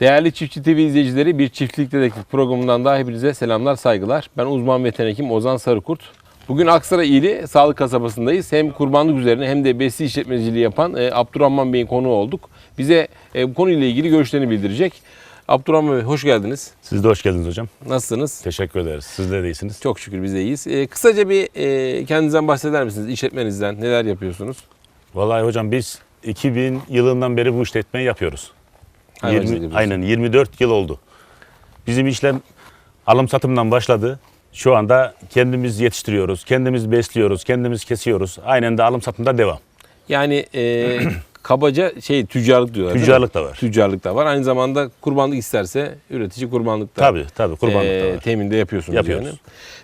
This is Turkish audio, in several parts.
Değerli Çiftçi TV izleyicileri bir çiftlik dedektif programından daha hepinize selamlar saygılar. Ben uzman veteriner hekim Ozan Sarıkurt. Bugün Aksaray ili Sağlık Kasabası'ndayız. Hem kurbanlık üzerine hem de besi işletmeciliği yapan e, Abdurrahman Bey'in konuğu olduk. Bize e, bu konuyla ilgili görüşlerini bildirecek. Abdurrahman Bey hoş geldiniz. Siz de hoş geldiniz hocam. Nasılsınız? Teşekkür ederiz. Siz de iyisiniz. Çok şükür biz de iyiyiz. E, kısaca bir e, kendinizden bahseder misiniz? İşletmenizden neler yapıyorsunuz? Vallahi hocam biz 2000 yılından beri bu işletmeyi yapıyoruz. Hayvancılık 20 yapıyorsunuz. aynen 24 yıl oldu. Bizim işlem alım satımdan başladı. Şu anda kendimiz yetiştiriyoruz, kendimiz besliyoruz, kendimiz kesiyoruz. Aynen de alım satımda devam. Yani e, kabaca şey tüccarlık diyorlar. değil mi? Tüccarlık da var. Tüccarlık da var. Aynı zamanda kurbanlık isterse üretici kurbanlık da Tabii tabii kurbanlık da e, var. teminde yapıyorsunuz. Yapıyoruz. Yani.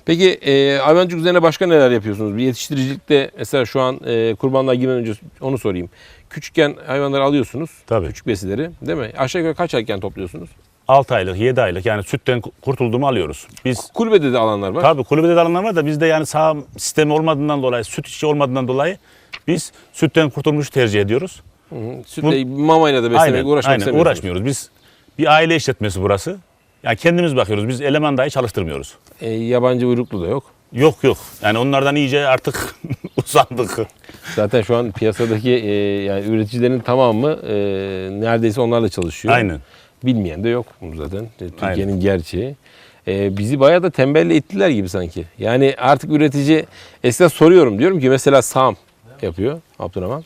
Peki e, hayvancılık üzerine başka neler yapıyorsunuz? Bir yetiştiricilikte mesela şu an e, kurbanlığa girmeden önce onu sorayım. Küçükken hayvanları alıyorsunuz. Tabii. Küçük besileri değil mi? Aşağı yukarı kaç ayken topluyorsunuz? 6 aylık, 7 aylık yani sütten kurtulduğumu alıyoruz. Biz Kulübede de alanlar var. tabii kulübede de alanlar var da bizde yani sağ sistemi olmadığından dolayı, süt işi olmadığından dolayı biz sütten kurtulmuş tercih ediyoruz. Hı hı. Sütle, mamayla da beslemeye uğraşmak aynen uğraşmıyoruz. Biz bir aile işletmesi burası. Yani kendimiz bakıyoruz. Biz eleman dahi çalıştırmıyoruz. E, yabancı uyruklu da yok. Yok yok. Yani onlardan iyice artık usandık. Zaten şu an piyasadaki e, yani üreticilerin tamamı e, neredeyse onlarla çalışıyor. Aynen. Bilmeyen de yok bunu zaten. E, Türkiye'nin Aynen. gerçeği. E, bizi bayağı da tembelle ettiler gibi sanki. Yani artık üretici eskiden soruyorum diyorum ki mesela Sam yapıyor Abdurrahman.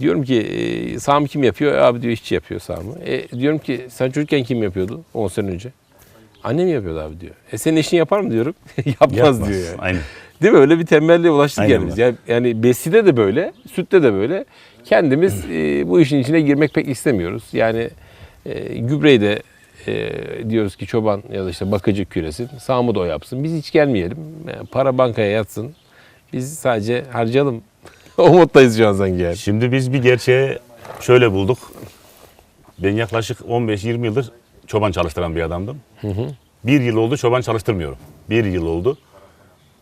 Diyorum ki e, Sam kim yapıyor? E, Abi diyor işçi yapıyor Sam'ı. E, diyorum ki sen çocukken kim yapıyordu 10 sene önce? Annem yapıyordu abi diyor. E senin eşin yapar mı diyorum. Yapmaz, Yapmaz. diyor yani. Aynen. Değil mi? Öyle bir tembelliğe ulaştık Aynen yani biz. Yani, yani beside de böyle, sütte de böyle. Kendimiz e, bu işin içine girmek pek istemiyoruz. Yani e, gübreyi de e, diyoruz ki çoban ya da işte bakıcı küresin. Sağımı da o yapsın. Biz hiç gelmeyelim. Yani para bankaya yatsın. Biz sadece harcayalım. o moddayız şu an sanki yani. Şimdi biz bir gerçeği şöyle bulduk. Ben yaklaşık 15-20 yıldır çoban çalıştıran bir adamdım. Bir yıl oldu çoban çalıştırmıyorum. Bir yıl oldu.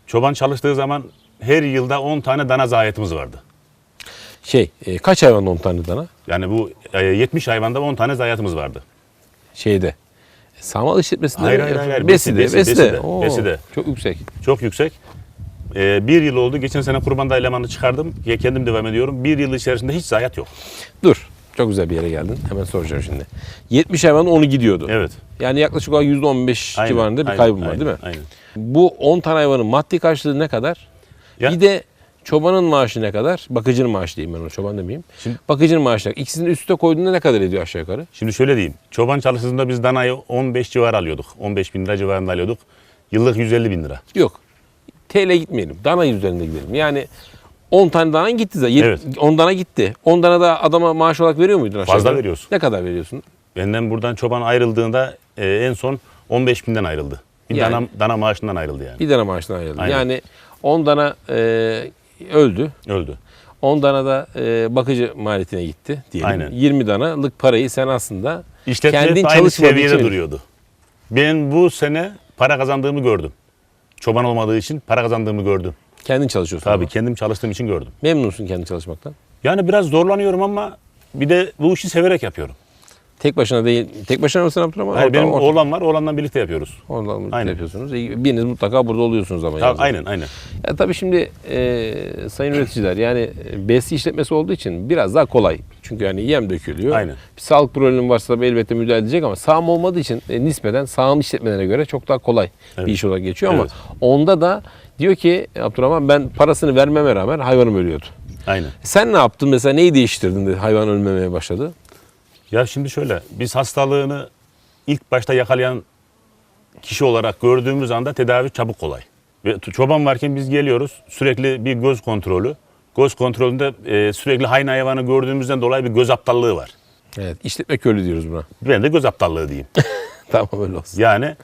Çoban çalıştığı zaman her yılda 10 tane dana zayiatımız vardı. Şey, e, kaç hayvan 10 tane dana? Yani bu e, 70 hayvanda 10 tane zayiatımız vardı. Şeyde. Sağmal işletmesinde Hayır, mi hayır, yapıyor? hayır. Beside, Besi, beside. besi, beside, Oo, beside. Çok yüksek. Çok yüksek. Ee, bir yıl oldu. Geçen sene kurbanda elemanı çıkardım. Kendim devam ediyorum. Bir yıl içerisinde hiç zayiat yok. Dur. Çok güzel bir yere geldin. Hemen soracağım şimdi. 70 hayvanın 10'u gidiyordu. Evet. Yani yaklaşık olarak %15 Aynen, civarında bir aynen, kaybım var değil mi? Aynen. Bu 10 tane hayvanın maddi karşılığı ne kadar? Ya- Bir de çobanın maaşı ne kadar? Bakıcının maaşı diyeyim ben ona çoban demeyeyim. Şimdi- Bakıcının maaşı ne kadar? İkisini üste koyduğunda ne kadar ediyor aşağı yukarı? Şimdi şöyle diyeyim. Çoban çalıştığında biz danayı 15 civarı alıyorduk. 15 bin lira civarında alıyorduk. Yıllık 150 bin lira. Yok. TL gitmeyelim. Dana üzerinde gidelim. Yani 10 tane dana gitti zaten. Evet. 10 dana gitti. 10 dana da adama maaş olarak veriyor muydun aşağı Fazla veriyorsun. Ne kadar veriyorsun? Benden buradan çoban ayrıldığında e, en son 15 binden ayrıldı. Bir Yani- dana, dana maaşından ayrıldı yani. Bir dana maaşına ayrıldı. Aynen. Yani 10 dana e, öldü. Öldü. 10 dana da e, bakıcı maliyetine gitti diyelim. Aynen. 20 danalık parayı sen aslında İşletme kendin aynı seviyede için- duruyordu. Ben bu sene para kazandığımı gördüm. Çoban olmadığı için para kazandığımı gördüm. Kendin çalışıyorsun. Tabii ama. kendim çalıştığım için gördüm. Memnunsun kendi çalışmaktan. Yani biraz zorlanıyorum ama bir de bu işi severek yapıyorum. Tek başına değil. Tek başına mısın Abdurrahman? Hayır, Orta- benim orta- oğlan var, oğlanla birlikte yapıyoruz. Oradan birlikte Aynen. yapıyorsunuz. Biriniz mutlaka burada oluyorsunuz ama. Tabii, yazın. aynen, aynen. Ya tabii şimdi e, sayın üreticiler yani e, besi işletmesi olduğu için biraz daha kolay. Çünkü yani yem dökülüyor. Aynen. Bir sağlık problemi varsa tabii elbette müdahale edecek ama sağım olmadığı için e, nispeten sağım işletmelerine göre çok daha kolay bir iş olarak geçiyor ama Evet. onda da diyor ki Abdurrahman ben parasını vermeme rağmen hayvanım ölüyordu. Aynen. Sen ne yaptın mesela neyi değiştirdin de hayvan ölmemeye başladı? Ya şimdi şöyle, biz hastalığını ilk başta yakalayan kişi olarak gördüğümüz anda tedavi çabuk kolay. Ve çoban varken biz geliyoruz, sürekli bir göz kontrolü. Göz kontrolünde e, sürekli aynı hayvanı gördüğümüzden dolayı bir göz aptallığı var. Evet işletme körlüğü diyoruz buna. Ben de göz aptallığı diyeyim. tamam öyle olsun. Yani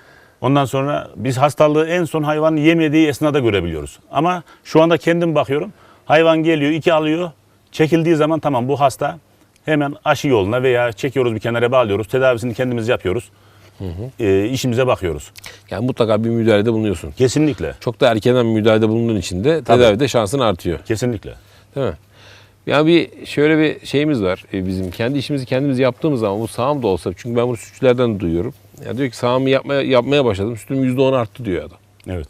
ondan sonra biz hastalığı en son hayvanın yemediği esnada görebiliyoruz. Ama şu anda kendim bakıyorum. Hayvan geliyor, iki alıyor. Çekildiği zaman tamam bu hasta hemen aşı yoluna veya çekiyoruz bir kenara bağlıyoruz. Tedavisini kendimiz yapıyoruz. E, işimize bakıyoruz. Yani mutlaka bir müdahalede bulunuyorsun. Kesinlikle. Çok da erkenden müdahalede bulunduğun için de tedavide şansın artıyor. Kesinlikle. Değil mi? Ya bir şöyle bir şeyimiz var e, bizim. Kendi işimizi kendimiz yaptığımız zaman bu sağım da olsa çünkü ben bunu sütçülerden de duyuyorum. Ya diyor ki sağımı yapmaya, yapmaya başladım. Sütüm %10 arttı diyor adam. Evet.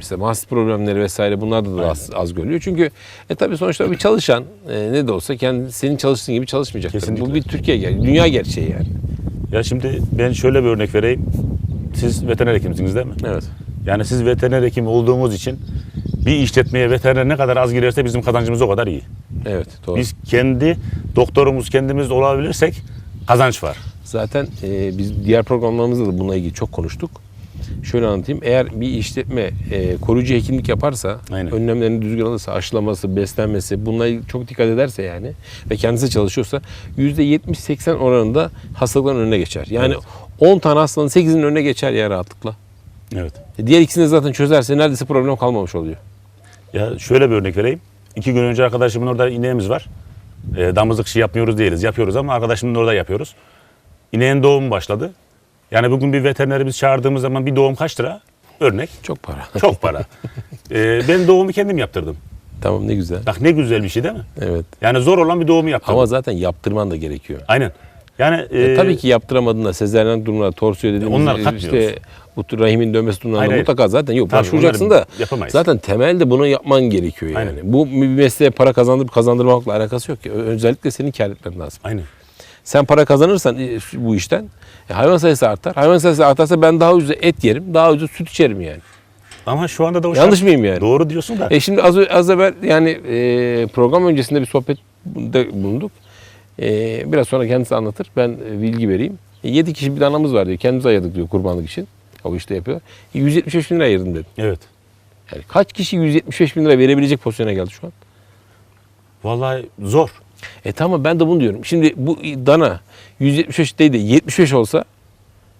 İşte mahsus problemleri vesaire bunlarda da az, az görülüyor. Çünkü e tabii sonuçta bir çalışan e, ne de olsa kendi senin çalıştığın gibi çalışmayacaktır. Kesinlikle. Bu bir Türkiye ger- dünya gerçeği yani. Ya şimdi ben şöyle bir örnek vereyim. Siz veteriner hekimsiniz değil mi? Evet. Yani siz veteriner hekim olduğumuz için bir işletmeye veteriner ne kadar az girerse bizim kazancımız o kadar iyi. Evet doğru. Biz kendi doktorumuz kendimiz olabilirsek kazanç var. Zaten e, biz diğer programlarımızda da bununla ilgili çok konuştuk. Şöyle anlatayım. Eğer bir işletme e, koruyucu hekimlik yaparsa, Aynen. önlemlerini düzgün alırsa, aşılaması, beslenmesi, ilgili çok dikkat ederse yani ve kendisi çalışıyorsa %70-80 oranında hastalıkların önüne geçer. Yani 10 tane hastalığın 8'inin önüne geçer ya rahatlıkla. Evet. E, diğer ikisini zaten çözerse neredeyse problem kalmamış oluyor. Ya şöyle bir örnek vereyim. İki gün önce arkadaşımın orada ineğimiz var. E, damızlık işi yapmıyoruz değiliz. Yapıyoruz ama arkadaşımın orada yapıyoruz. İneğin doğumu başladı. Yani bugün bir veterinerimiz çağırdığımız zaman bir doğum kaç lira? Örnek. Çok para. Çok para. e, ben doğumu kendim yaptırdım. tamam ne güzel. Bak ne güzel bir şey değil mi? Evet. Yani zor olan bir doğumu yaptırdım. Ama zaten yaptırman da gerekiyor. Aynen. Yani E, e, tabii ki yaptıramadığında sezeryen durumlarda torsiyo dediğimiz Onlar işte katmıyoruz. bu tür rahimin dönmesi durumlarında Hayır, mutlaka zaten yok Tabii, başvuracaksın da yapamayız. zaten temelde bunu yapman gerekiyor yani. Aynen. Bu bir mesleğe para kazandırıp kazandırmakla alakası yok ki. Özellikle senin kar etmen lazım. Aynen. Sen para kazanırsan e, bu işten e, hayvan sayısı artar. Hayvan sayısı artarsa ben daha ucuz et yerim, daha ucuz süt içerim yani. Ama şu anda da o Yanlış şart- mıyım yani? Doğru diyorsun da. E şimdi az, az evvel yani e, program öncesinde bir sohbette bulunduk. E, biraz sonra kendisi anlatır. Ben e, bilgi vereyim. E, 7 kişi bir danamız var diyor. Kendimiz ayırdık diyor kurbanlık için. O işte yapıyor. E, 175 bin lira ayırdım dedi. Evet. Yani kaç kişi 175 bin lira verebilecek pozisyona geldi şu an? Vallahi zor. E tamam ben de bunu diyorum. Şimdi bu dana 175 değil de 75 olsa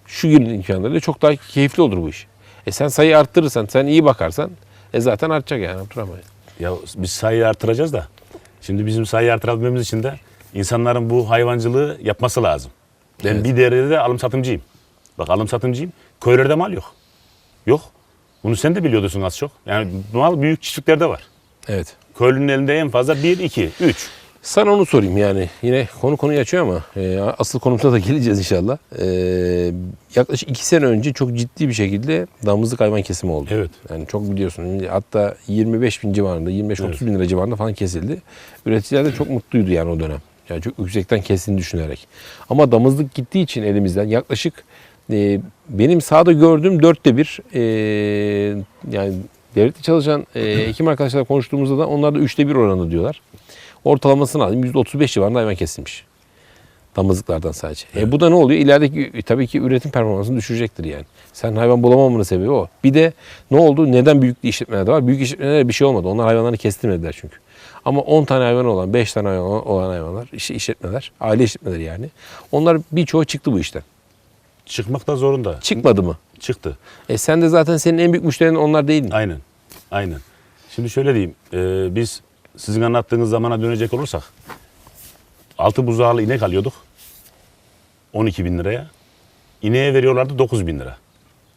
şu günün imkanlarıyla çok daha keyifli olur bu iş. E sen sayı arttırırsan, sen iyi bakarsan e zaten artacak yani Abdurrahman. Ya biz sayıyı artıracağız da. Şimdi bizim sayıyı artırabilmemiz için de insanların bu hayvancılığı yapması lazım. Ben Evet. bir derede de alım satımcıyım. Bak alım satımcıyım. Köylerde mal yok. Yok. Bunu sen de biliyorsun az çok. Yani mal büyük çiftliklerde var. Evet. Köylünün elinde en fazla 1, 2, 3. Sana onu sorayım yani. Yine konu konuyu açıyor ama e, asıl konumuza da geleceğiz inşallah. E, yaklaşık iki sene önce çok ciddi bir şekilde damızlık hayvan kesimi oldu. Evet. Yani çok biliyorsun. Hatta 25 bin civarında, 25-30 Evet. bin lira civarında falan kesildi. Üreticiler de çok mutluydu yani o dönem. Yani çok yüksekten kestiğini düşünerek. Ama damızlık gittiği için elimizden yaklaşık e, benim sahada gördüğüm dörtte bir e, yani devlette çalışan e, hekim arkadaşlarla konuştuğumuzda da onlar da üçte bir oranı diyorlar. Ortalamasını alayım %35 civarında hayvan kesilmiş. Damızlıklardan sadece. E bu da ne oluyor? İlerideki e, tabii ki üretim performansını düşürecektir yani. Sen hayvan bulamamanın sebebi o. Bir de ne oldu? Neden büyük işletmeler de var? Büyük işletmelere bir şey olmadı. Onlar hayvanlarını kestirmediler çünkü. Ama 10 tane hayvan olan, 5 tane hayvan olan hayvanlar, iş- işletmeler, aile işletmeleri yani. Onlar birçoğu çıktı bu işten. Çıkmak da zorunda. Çıkmadı mı? Çıktı. E sen de zaten senin en büyük müşterinin onlar değil mi? Aynen. Aynen. Şimdi şöyle diyeyim. e, biz sizin anlattığınız zamana dönecek olursak altı buzağılı inek alıyorduk. 12 bin liraya. İneğe veriyorlardı 9 bin lira.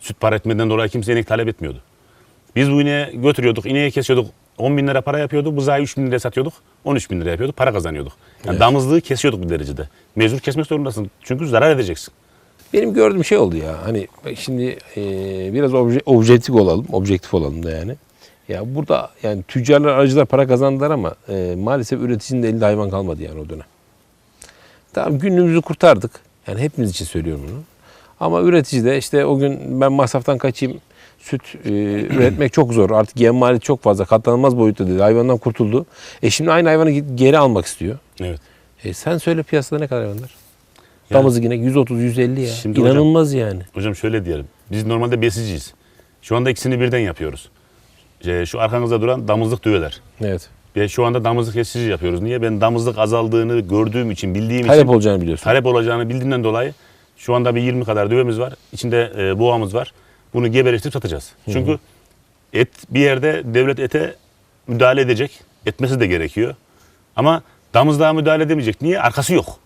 Süt para etmeden dolayı kimse inek talep etmiyordu. Biz bu ineği götürüyorduk, ineği kesiyorduk. 10 bin lira para yapıyordu. Buzağı 3 bin liraya satıyorduk. 13 bin lira yapıyorduk. Para kazanıyorduk. Yani Evet. damızlığı kesiyorduk bir derecede. Mecbur kesmek zorundasın. Çünkü zarar edeceksin. Benim gördüğüm şey oldu ya. Hani şimdi e, biraz obje, objektif olalım, objektif olalım da yani. Ya burada yani tüccarlar, aracılar para kazandılar ama e, maalesef üreticinin de elinde hayvan kalmadı yani o dönem. Tamam günlüğümüzü kurtardık. Yani hepimiz için söylüyorum bunu. Ama üretici de işte o gün ben masraftan kaçayım, süt e, üretmek çok zor. Artık yem maliyeti çok fazla, katlanılmaz boyutta dedi. Hayvandan kurtuldu. E şimdi aynı hayvanı geri almak istiyor. Evet. E sen söyle piyasada ne kadar hayvanlar? Yani- Damızlık inek 130-150 ya. Şimdi hocam- İnanılmaz yani. Hocam şöyle diyelim. Biz normalde besiciyiz. Şu anda ikisini birden yapıyoruz. Ee, Şu arkanızda duran damızlık düveler. Evet. Ve şu anda damızlık kesici yapıyoruz. Niye? Ben damızlık azaldığını gördüğüm için, bildiğim Talep için, olacağını biliyorsun. talep olacağını bildiğimden dolayı şu anda bir 20 kadar düvemiz var. İçinde e, boğamız var. Bunu gebeleştirip satacağız. Çünkü et bir yerde devlet ete müdahale edecek. Etmesi de gerekiyor. Ama damızlığa müdahale edemeyecek. Niye? Arkası yok.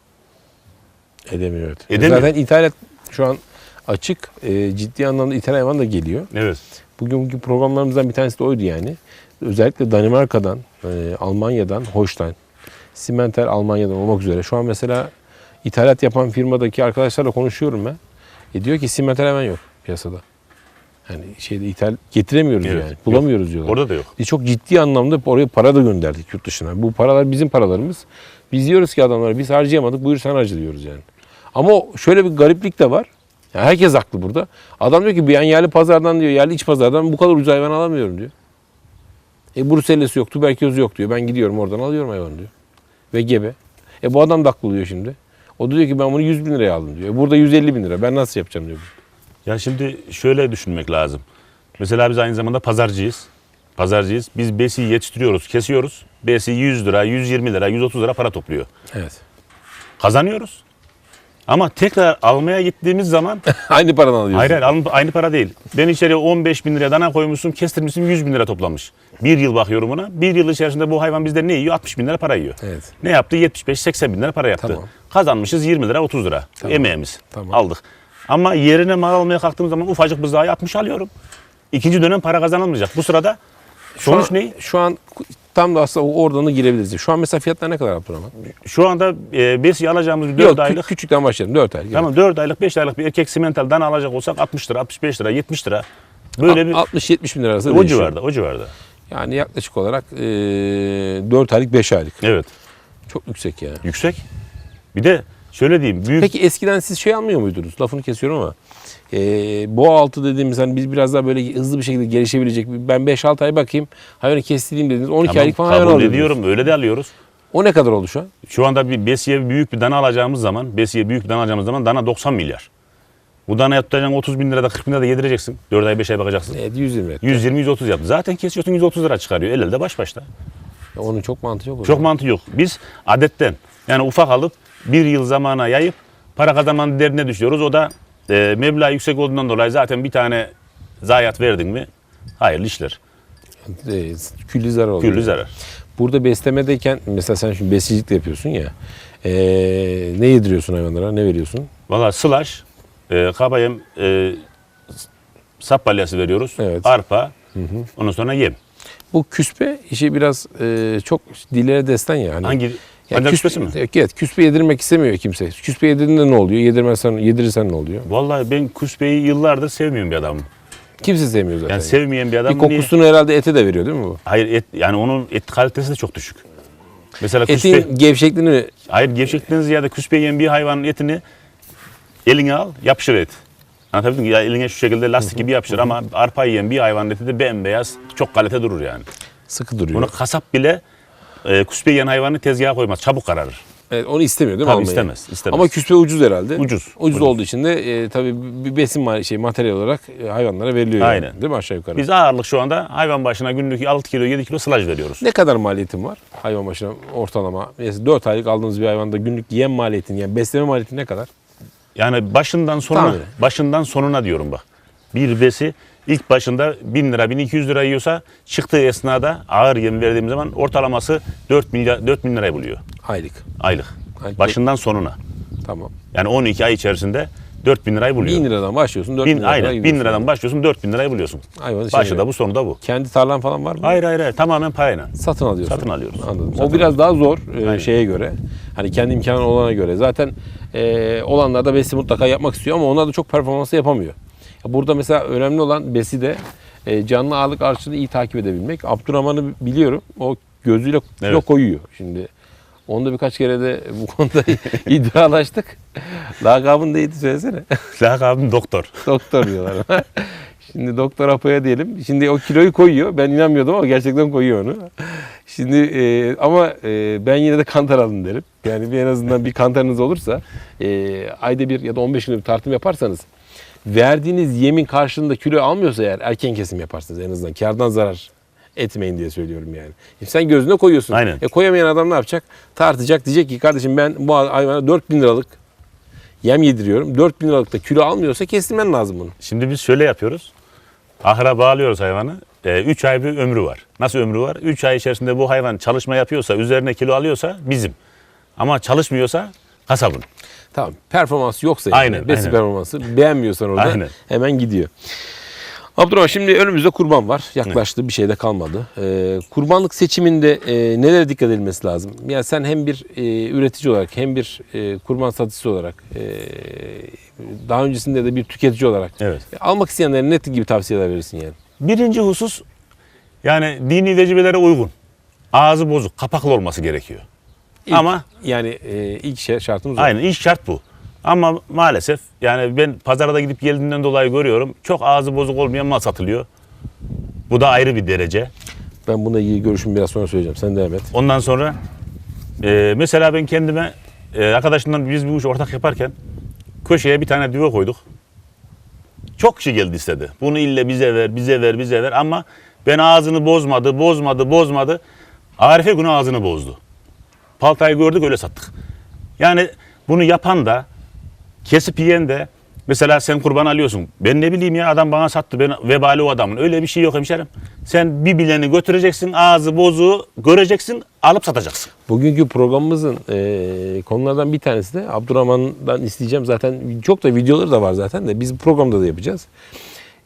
Edemiyor. Evet. Edemiyor. Zaten ithalat şu an açık. E, ciddi anlamda ithal hayvan da geliyor. Evet. Bugünkü programlarımızdan bir tanesi de oydu yani. özellikle Danimarka'dan, e, Almanya'dan, Holstein, Simenter Almanya'dan olmak üzere. Şu an mesela ithalat yapan firmadaki arkadaşlarla konuşuyorum ben. E diyor ki Simenter hemen yok piyasada. Yani şeyde ithal getiremiyoruz Evet, yani. yok. Bulamıyoruz diyorlar. Orada da yok. Biz çok ciddi anlamda oraya para da gönderdik yurt dışına. Bu paralar bizim paralarımız. Biz diyoruz ki adamlara biz harcayamadık buyur sen harca diyoruz yani. Ama şöyle bir gariplik de var. Yani herkes haklı burada. Adam diyor ki ben yerli pazardan diyor yerli iç pazardan bu kadar ucuz hayvan alamıyorum diyor. E bruselesi yok, tüberküloz yok diyor. Ben gidiyorum oradan alıyorum hayvanı diyor. Ve gebe. E bu adam da haklı oluyor şimdi. O da diyor ki ben bunu 100 bin liraya aldım diyor. E burada 150 bin lira. Ben nasıl yapacağım diyor. Ya şimdi şöyle düşünmek lazım. Mesela biz aynı zamanda pazarcıyız. Pazarcıyız. Biz besiyi yetiştiriyoruz, kesiyoruz. Besi 100 lira, 120 lira, 130 lira para topluyor. Evet. Kazanıyoruz. Ama tekrar almaya gittiğimiz zaman Aynı paradan alıyorsun. hayır hayır alın- aynı para değil. Ben içeriye 15 bin liraya dana koymuşum, kestirmişim 100 bin lira toplamış. Bir yıl bakıyorum ona. Bir yıl içerisinde bu hayvan bizde ne yiyor? 60 bin lira para yiyor. Evet. Ne yaptı? 75-80 bin lira para yaptı. Tamam. Kazanmışız 20 lira 30 lira. Emeğimiz. Tamam. Aldık. Ama yerine mal almaya kalktığım zaman ufacık bızdağı 60 alıyorum. İkinci dönem para kazanılmayacak. Bu sırada sonuç an, ne? Şu an tam da aslında oradan da girebiliriz. Şu an mesela fiyatlar ne kadar Abdurrahman? Şu anda e, besi alacağımız 4 Yok, aylık küçükten başlayalım. 4 aylık. Tamam 4 aylık 5 aylık bir erkek simental dana alacak olsak 60 lira 65 lira 70 lira. Böyle bir 60-70 bin lira arası o değişiyor. civarda o civarda. Yani yaklaşık olarak e, 4 aylık 5 aylık. Evet Çok yüksek yani. yüksek. Bir de şöyle diyeyim büyük Peki eskiden siz şey almıyor muydunuz? Lafını kesiyorum ama. E, boğa altı dediğimiz hani biz biraz daha böyle hızlı bir şekilde gelişebilecek. Ben 5-6 ay bakayım hayvanı kestireyim dediniz. 12 Tamam, aylık falan hayvan kabul alıyordunuz. ediyorum öyle de alıyoruz. O ne kadar oldu şu an? Şu anda bir besiye büyük bir dana alacağımız zaman, besiye büyük bir dana alacağımız zaman dana 90 milyar. Bu danaya tutacaksın 30 bin lirada 40 bin lirada yedireceksin. 4 ay 5 ay bakacaksın. Evet 120 etti. 120-130 yaptı. Zaten kesiyorsun 130 lira çıkarıyor. El elde baş başta. Onun çok mantığı yok. o Çok zaman. mantığı yok. Biz adetten yani ufak alıp bir yıl zamana yayıp para kazanmanın derdine düşüyoruz. O da e, meblağ yüksek olduğundan dolayı zaten bir tane zayiat verdin mi hayırlı işler. E, külli zarar oluyor. Küllü zarar. Burada beslemedeyken mesela sen şimdi besicilik de yapıyorsun ya. e, ne yediriyorsun hayvanlara? Ne veriyorsun? Valla slash, e, kabayem, e, sap balyası veriyoruz. Evet. Arpa, ondan sonra yem. Bu küspe işi biraz e, çok dillere destan ya. Hani, Hangi? Ya Pancar küspe, mi? Evet, küspe yedirmek istemiyor kimse. Küspe yedirdiğinde ne oluyor? Yedirmezsen, yedirirsen ne oluyor? Vallahi ben kuspeyi yıllardır sevmiyorum bir adamım. Kimse sevmiyor zaten. Yani sevmeyen bir adam. bir kokusunu herhalde ete de veriyor değil mi bu? Hayır et, yani onun et kalitesi de çok düşük. Mesela Etin gevşekliğini hayır gevşekliğinden ziyade kuspe yiyen bir hayvanın etini eline al yapışır et. Anlatabildim mi? Ya eline şu şekilde lastik gibi yapışır ama arpa yiyen bir hayvanın eti de bembeyaz çok kalite durur yani. sıkı duruyor. Bunu kasap bile e, kuspe yiyen hayvanı tezgaha koymaz. Çabuk kararır. Evet, onu istemiyor değil mi Tabii almayı? istemez, istemez. Ama küspe ucuz herhalde. Ucuz, Ucuz, ucuz. olduğu için de e, tabii bir besin ma- şey materyal olarak e, hayvanlara veriliyor. yani, Aynen. değil mi aşağı yukarı? Biz ağırlık şu anda hayvan başına günlük 6 kilo 7 kilo sılaj veriyoruz. Ne kadar maliyetin var hayvan başına ortalama? Mesela 4 aylık aldığınız bir hayvanda günlük yem maliyetin yani besleme maliyetin ne kadar? Yani başından sonuna, Tahmini. başından sonuna diyorum bak. Bir besi ilk başında 1000 lira 1200 lira yiyorsa çıktığı esnada ağır yem verdiğim zaman ortalaması 4 milyar 4 bin lirayı buluyor Aylık. aylık. Aylık. Başından sonuna. Tamam. Yani 12 ay içerisinde 4 bin lirayı buluyor. 1000 liradan başlıyorsun 4000 Bin, liradan aynen 1000 gidiyorsun. liradan başlıyorsun 4 bin lirayı buluyorsun. Hayvanın şeyine Başı da bu sonu da bu. Kendi tarlan falan var mı? Hayır hayır hayır tamamen parayla. Satın alıyorsun. Satın alıyoruz. Anladım. Satın o biraz daha zor e, Aynen. şeye göre. Hani kendi imkanı olana göre. Zaten e, olanlar da besi mutlaka yapmak istiyor ama onlar da çok performansı yapamıyor. Burada mesela önemli olan besi de e, canlı ağırlık artışını iyi takip edebilmek. Abdurrahman'ı biliyorum. O gözüyle kilo Evet. koyuyor. Şimdi onda birkaç kere de bu konuda iddialaştık. Lakabın neydi söylesene. Lakabım doktor. Doktor diyorlar. Şimdi doktor Apo'ya diyelim. Şimdi o kiloyu koyuyor. Ben inanmıyordum ama gerçekten koyuyor onu. Şimdi e, ama e, ben yine de kantar alın derim. Yani bir en azından bir kantarınız olursa e, ayda bir ya da 15 günde bir tartım yaparsanız verdiğiniz yemin karşılığında kilo almıyorsa eğer erken kesim yaparsınız en azından. Kardan zarar etmeyin diye söylüyorum yani. Şimdi sen gözüne koyuyorsun. Aynen. E koyamayan adam ne yapacak? Tartacak diyecek ki kardeşim ben bu hayvana 4000 liralık yem yediriyorum. 4000 liralık da kilo almıyorsa kestirmen lazım bunu. Şimdi biz şöyle yapıyoruz. Ahıra bağlıyoruz hayvanı. 3 ay bir ömrü var. Nasıl ömrü var? 3 ay içerisinde bu hayvan çalışma yapıyorsa, üzerine kilo alıyorsa bizim. Ama çalışmıyorsa kasabın. Tamam. Performans yoksa yani. Aynen, Besin aynen. performansı beğenmiyorsan orada Aynen. hemen gidiyor. Abdurrahman şimdi önümüzde kurban var. Yaklaştı bir şey de kalmadı. Ee, kurbanlık seçiminde e, nelere dikkat edilmesi lazım? Yani sen hem bir e, üretici olarak hem bir e, kurban satıcısı olarak e, daha öncesinde de bir tüketici olarak Evet. e, almak isteyenlere ne gibi tavsiyeler verirsin yani? Birinci husus yani dini vecibelere uygun. Ağzı bozuk, kapaklı olması gerekiyor. İlk- Ama yani e, ilk şey şartımız o. aynen iş şart bu. Ama maalesef yani ben pazarda gidip geldiğinden dolayı görüyorum. Çok ağzı bozuk olmayan mal satılıyor. Bu da ayrı bir derece. Ben bununla ilgili görüşümü biraz sonra söyleyeceğim. Sen devam et. Ondan sonra e, mesela ben kendime e, arkadaşımdan biz bu işi ortak yaparken köşeye bir tane düve koyduk. Çok kişi geldi istedi. Bunu ille bize ver, bize ver, bize ver ama ben ağzını bozmadı, bozmadı, bozmadı. Arife günü ağzını bozdu. Paltayı gördük öyle sattık. Yani bunu yapan da kesip yiyen de mesela sen kurban alıyorsun. Ben ne bileyim ya adam bana sattı. Ben vebali o adamın. Öyle bir şey yok hemşerim. Sen bir bileni götüreceksin. Ağzı bozuğu göreceksin. Alıp satacaksın. Bugünkü programımızın e, konulardan bir tanesi de Abdurrahman'dan isteyeceğim. Zaten çok da videoları da var zaten de biz programda da yapacağız.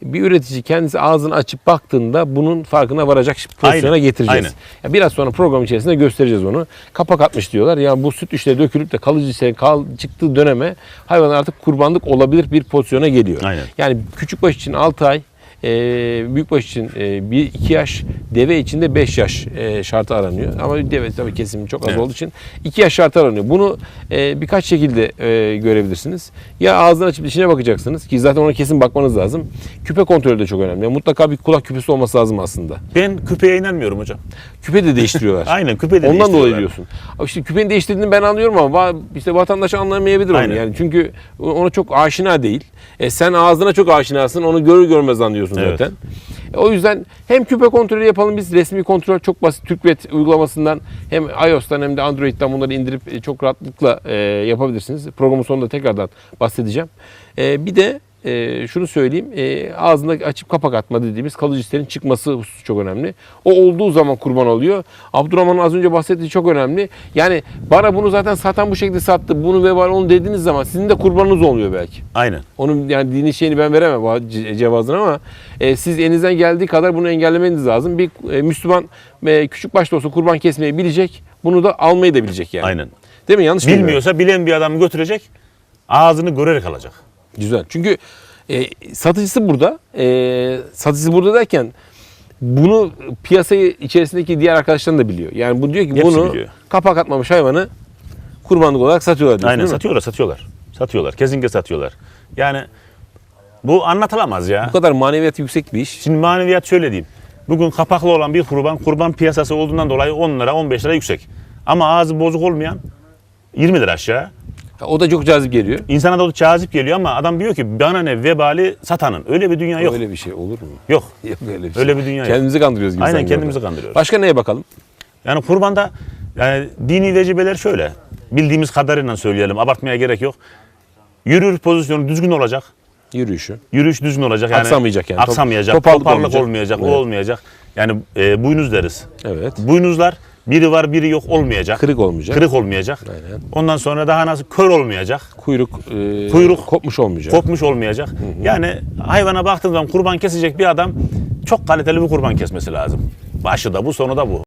Bir üretici kendisi ağzını açıp baktığında bunun farkına varacak pozisyona Aynen, getireceğiz. aynen. Ya biraz sonra program içerisinde göstereceğiz onu. Kapak atmış diyorlar. Ya bu süt işte dökülüp de kalıcı şey kal, çıktığı döneme hayvan artık kurbanlık olabilir bir pozisyona geliyor. Aynen. Yani küçükbaş için 6 ay, e, büyükbaş için 1-2 yaş, deve için de 5 yaş e, şartı aranıyor. Ama deve tabii kesimi çok az Evet. olduğu için 2 yaş şartı aranıyor. Bunu e, birkaç şekilde e, görebilirsiniz. Ya ağzını açıp dişine bakacaksınız ki zaten ona kesin bakmanız lazım. Küpe kontrolü de çok önemli. Mutlaka bir kulak küpesi olması lazım aslında. Ben küpeye inanmıyorum hocam. Küpe de değiştiriyorlar. Aynen küpe de Ondan dolayı değiştiriyorlar. diyorsun. Ama işte küpenin değiştirdiğini ben anlıyorum ama işte vatandaş anlamayabilir onu. Aynen. Yani çünkü ona çok aşina değil. E sen ağzına çok aşinasın. Onu görür görmez anlıyorsun Evet. zaten. O yüzden hem küpe kontrolü yapalım biz. Resmi kontrol çok basit. TürkVet uygulamasından hem iOS'tan hem de Android'den bunları indirip e, çok rahatlıkla e, yapabilirsiniz. Programın sonunda tekrardan bahsedeceğim. E, bir de e, şunu söyleyeyim. E, ağzında açıp kapak atma dediğimiz kalıcı hislerin çıkması hususu çok önemli. O olduğu zaman kurban oluyor. Abdurrahman'ın az önce bahsettiği çok önemli. Yani bana bunu zaten satan bu şekilde sattı. Bunu vebal onu dediğiniz zaman sizin de kurbanınız olmuyor belki. Aynen. Onun yani dini şeyini ben veremem cevazını ama e, siz elinizden geldiği kadar bunu engellemeniz lazım. Bir e, Müslüman e, küçük başta olsa kurban kesmeyi bilecek. Bunu da almayı da bilecek yani. Aynen. Değil mi? Yanlış? Bilmiyorsa bilen bir adam götürecek. Ağzını görerek alacak. Güzel. Çünkü e, satıcısı burada. E, satıcısı burada derken bunu piyasayı içerisindeki diğer arkadaşlar da biliyor. Yani bu diyor ki Hepsi bunu biliyor. kapak atmamış hayvanı kurbanlık olarak satıyorlar diyorsun Aynen değil mi? satıyorlar, satıyorlar. Satıyorlar. Kesinlikle satıyorlar. Yani bu anlatılamaz ya. Bu kadar maneviyatı yüksek bir iş. Şimdi maneviyat şöyle diyeyim. Bugün kapaklı olan bir kurban, kurban piyasası olduğundan dolayı 10 lira, 15 lira yüksek. Ama ağzı bozuk olmayan 20 lira aşağı. O da çok cazip geliyor. İnsana da o cazip geliyor ama adam diyor ki bana ne vebali satanın. Öyle bir dünya yok. Öyle bir şey olur mu? Yok. Yok öyle bir şey. Öyle bir dünya yok. Kendimizi kandırıyoruz gibi Aynen, kendimizi orada. kandırıyoruz. Başka neye bakalım? Yani kurbanda yani dini vecibeler şöyle. Bildiğimiz kadarıyla söyleyelim. Abartmaya gerek yok. Yürür pozisyonu düzgün olacak. Yürüyüşü. Yürüyüş düzgün olacak. Yani Aksamayacak yani. Aksamayacak. Topallık Toparlık olmayacak. olmayacak. Evet. O olmayacak. Yani e, buynuz deriz. Evet. Buynuzlar biri var biri yok olmayacak. Kırık olmayacak. Kırık olmayacak. Aynen. Ondan sonra daha nasıl kör olmayacak. Kuyruk, e, Kuyruk. kopmuş olmayacak. Kopmuş olmayacak. Yani hayvana baktığın zaman kurban kesecek bir adam çok kaliteli bir kurban kesmesi lazım. Başı da bu sonu da bu.